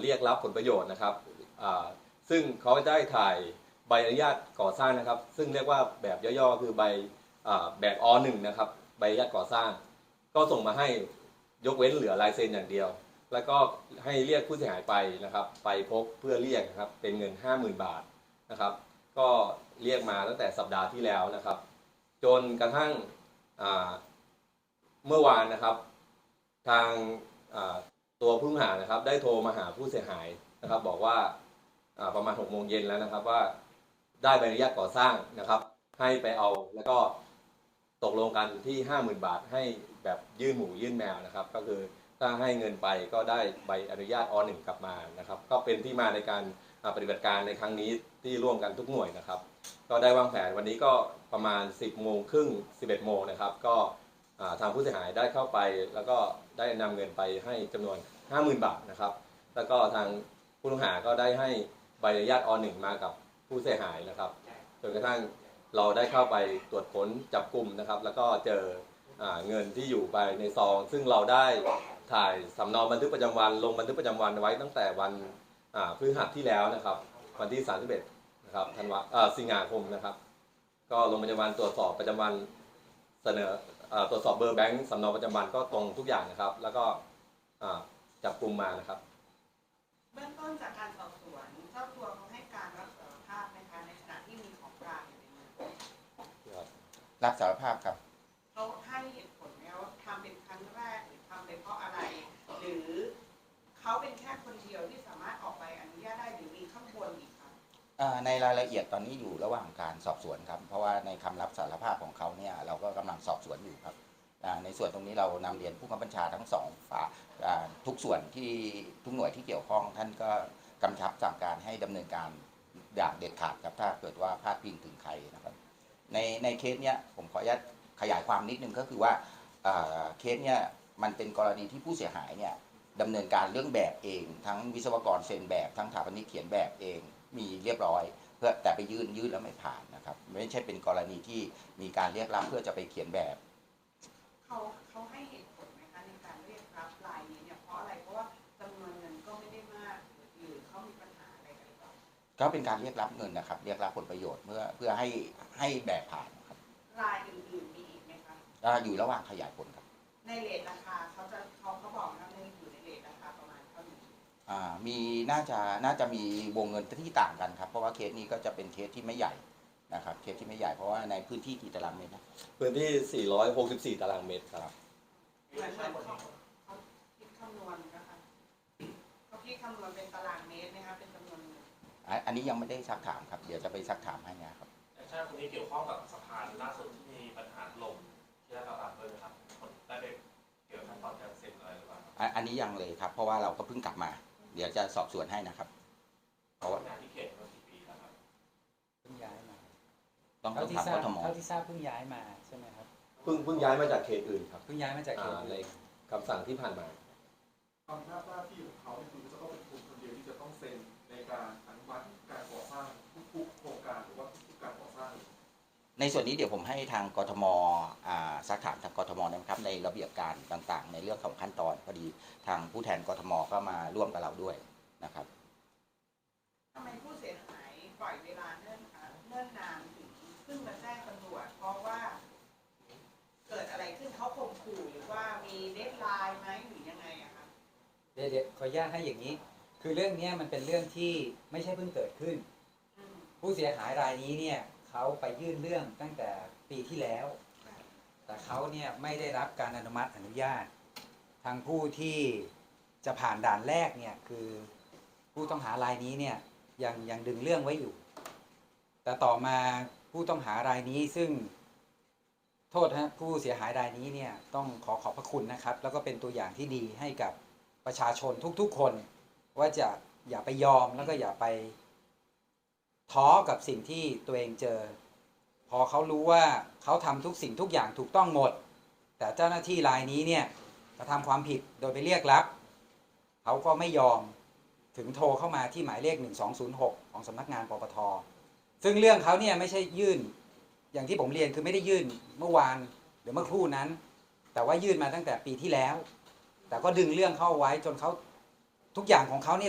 เรียกรับผลประโยชน์นะครับซึ่งเขาได้ถ่ายใบอนุญาตก่อสร้างนะครับ ซึ่งเรียกว่าแบบย่อๆคือใบแบบอหนึ่งนะครับ ใบอนุญาตก่อสร้าง ก็ส่งมาให้ยกเว้นเหลือลายเซ็นอย่างเดียว แล้วก็ให้เรียกผู้เสียหายไปนะครับ ไปพบเพื่อเรียกนะครับเป็นเงิน 50,000 บาทนะครับ ก็เรียกมาตั้งแต่สัปดาห์ที่แล้วนะครับ จนกระทั่งเมื่อวานนะครับ ทาง ตัวผู้ต้องหานะครับได้โทรมาหาผู้เสียหายนะครับ บอกว่าประมาณ6โมงเย็นแล้วนะครับว่าได้ใบอนุญาตก่อสร้างนะครับ ให้ไปเอาแล้วก็ตกลงกันที่50,000บาทให้แบบยื่นหมูยื่นแมวนะครับ ก็คือถ้าให้เงินไปก็ได้ใบอนุญาตอหนึ่งกลับมานะครับ ก็เป็นที่มาในการปฏิบัติการในครั้งนี้ที่ร่วมกันทุกหน่วยนะครับ ก็ได้วางแผนวันนี้ก็ประมาณ 10โมงครึ่ง11โมงนะครับ ก็ ทางผู้เสียหายได้เข้าไป แล้วก็ได้นำเงินไปให้จำนวน 50,000 บาทนะครับ แล้วก็ทางผู้ต้องหาก็ได้ให้ใบอนุญาตอหนึ่งมากับผู้เสียหายนะครับจนกระทั่งเราได้เข้าไปตรวจค้นจับกลุ่มนะครับ แล้วก็เจออเงินที่อยู่ไปในซอง ซึ่งเราได้ถ่ายสำเนาบันทึกประจำวัน ลงบันทึกประจำวันไว้ตั้งแต่วันพฤหัสที่แล้วนะครับ วันที่ 31 นะครับธันวาสิงหาคมนะครับ ก็ลงประจำวันตรวจสอบประจำวันเสนอ ตรวจสอบเบอร์แบงค์สำเนาประจำวันก็ตรงทุกอย่างนะครับ แล้วก็อ่าจับกลุ่มมานะครับ เบื้องต้นจากการสอบสวนเจ้าตัวเขาให้การรับสารภาพนะคะในขณะที่มีของกลางอยู่ในมือรับสารภาพครับเขาให้เหตุผลไหมว่าทำเป็นครั้งแรกหรือทำเป็นเพราะอะไร หรือเขาเป็นแค่คนเดียวที่สามารถออกใบอนุญาตได้หรือมีข้างบนอีกครับอ่าในรายละเอียดตอนนี้อยู่ระหว่างการสอบสวนครับ เพราะว่าในคำรับสารภาพของเขาเนี่ยเราก็กำลัง สอบสวนอยู่ครับในส่วนตรงนี้เรานำเรียนผู้กำกับัญชาทั้งสองฝ่ายทุกส่วนที่ทุกหน่วยที่เกี่ยวข้อง ท่านก็กำชับสั่งการให้ดำเนินการอย่างเด็ดขาดครับถ้าเกิดว่าพลาดพิงถึงใครนะครับ ในในเคสเนี้ยผมขออนุญาตขยายความนิดนึงก็คือว่าอ่าเคสเนี้ยมันเป็นกรณีที่ผู้เสียหายเนี่ยดำเนินการเรื่องแบบเอง ทั้งวิศวกรเซ็นแบบทั้งสถาปนิกเขียนแบบเองมีเรียบร้อย เพื่อแต่ไปยื่นยื่นแล้วไม่ผ่าน นะครับ ไม่ใช่เป็นกรณีที่มีการเรียกรับเพื่อจะไปเขียนแบบ เขาเขาให้เหตุผลไหมคะในการเรียกรับรายนี้เนี่ยเพราะอะไรเพราะว่าจำนวนเงินก็ไม่ได้มากหรือเขามีปัญหาอะไรกันหรือเปล่าก็เป็นการเรียกรับเงินนะครับ เรียกรับผลประโยชน์เพื่อเพื่อให้ให้แบบผ่านนะครับรายอื่นๆมีอีกไหมคะอ่าอยู่ระหว่างขยายผลครับ ในเลทราคาเขาจะเขาเขาบอกนะในอยู่ในเลทราคาประมาณเท่านี้อ่ามีน่าจะน่าจะมีวงเงินที่ต่างกันครับ เพราะว่าเคสนี้ก็จะเป็นเคสที่ไม่ใหญ่ นะครับเคสที่ไม่ใหญ่เพราะว่าในพื้นที่กี่ตารางเมตรนะพื้นที่ 464 ตารางเมตรครับ เหมือนเหมือนเขาเขาคิดคำนวณนะคะเขาคิดคำนวณเป็นตารางเมตรนะคะเป็นจำนวนเงินอะอันนี้ยังไม่ได้ซักถามครับเดี๋ยวจะไปซักถามให้นะครับ แต่ชาติคนนี้เกี่ยวข้องกับสะพานล่าสุดที่มีปัญหาถล่มที่ราชกระบังด้วยไหมครับคนได้ไปเกี่ยวกับขั้นตอนการเซ็นอะไรหรือเปล่าครับอะอันนี้ยังเลยครับ เพราะว่าเราก็เพิ่งกลับมา เดี๋ยวจะสอบสวนให้นะครับ เพราะว่า งานที่เขตมากี่ปีแล้วครับ เพิ่งย้ายมา ต้องเท่าต้องที่ถามทราบกทมเท่าที่ทราบเพิ่งย้ายมาใช่ไหมครับเพิ่งเพิ่งย้ายมาจากเขตอื่นครับเพิ่งย้ายมาจากเขตอ่าในอื่นคำสั่งที่ผ่านมา ความหน้าหน้าที่ของเขาเนี่ยคือจะต้องเป็นคนคนเดียวที่จะต้องเซ็นในการอนุมัติการก่อสร้างทุกๆโครงการหรือว่าทุกๆการก่อสร้าง ในส่วนนี้เดี๋ยวผมให้ทางกทมอ่าซักถามทางกทมนะครับในระเบียบการต่างๆ ในเรื่องของขั้นตอนพอดีทางผู้แทนกทมก็มาร่วมกับเราด้วยนะครับ ทำไมผู้เสียหายปล่อยเวลาเนิ่นอ่าเนิ่นนานถึงเพิ่งมาแจ้งตำรวจ เพราะว่า เกิดอะไรขึ้นเขาข่มขู่หรือว่ามีเดทไลน์ไหมหรือยังไงอะคะ เดี๋ยวเดี๋ยวขออนุญาตให้อย่างนี้ คือเรื่องนี้มันเป็นเรื่องที่ไม่ใช่เพิ่งเกิดขึ้น ผู้เสียหายรายนี้เนี่ยเขาไปยื่นเรื่องตั้งแต่ปีที่แล้ว แต่เขาเนี่ยไม่ได้รับการอนุมัติอนุญาต ทางผู้ที่จะผ่านด่านแรกเนี่ยคือผู้ต้องหารายนี้เนี่ยยังยังดึงเรื่องไว้อยู่ แต่ต่อมาผู้ต้องหารายนี้ซึ่งโทษฮะผู้เสียหายรายนี้เนี่ยต้องขอขอบพระคุณนะครับ แล้วก็เป็นตัวอย่างที่ดีให้กับ ประชาชนทุกๆคน ว่าจะอย่าไปยอมแล้วก็อย่าไปท้อกับสิ่งที่ตัวเองเจอ พอเขารู้ว่าเขาทำทุกสิ่งทุกอย่างถูกต้องหมด แต่เจ้าหน้าที่รายนี้เนี่ยกระทำความผิดโดยไปเรียกรับเขาก็ไม่ยอมถึงโทรเข้ามาที่หมายเลข 1206 ของสำนักงานปปท ซึ่งเรื่องเขาเนี่ยไม่ใช่ยื่น อย่างที่ผมเรียนคือไม่ได้ยื่นเมื่อวานหรือเมื่อครู่นั้น แต่ว่ายื่นมาตั้งแต่ปีที่แล้ว แต่ก็ดึงเรื่องเข้าไว้จนเขาทุกอย่างของเขาเนี่ย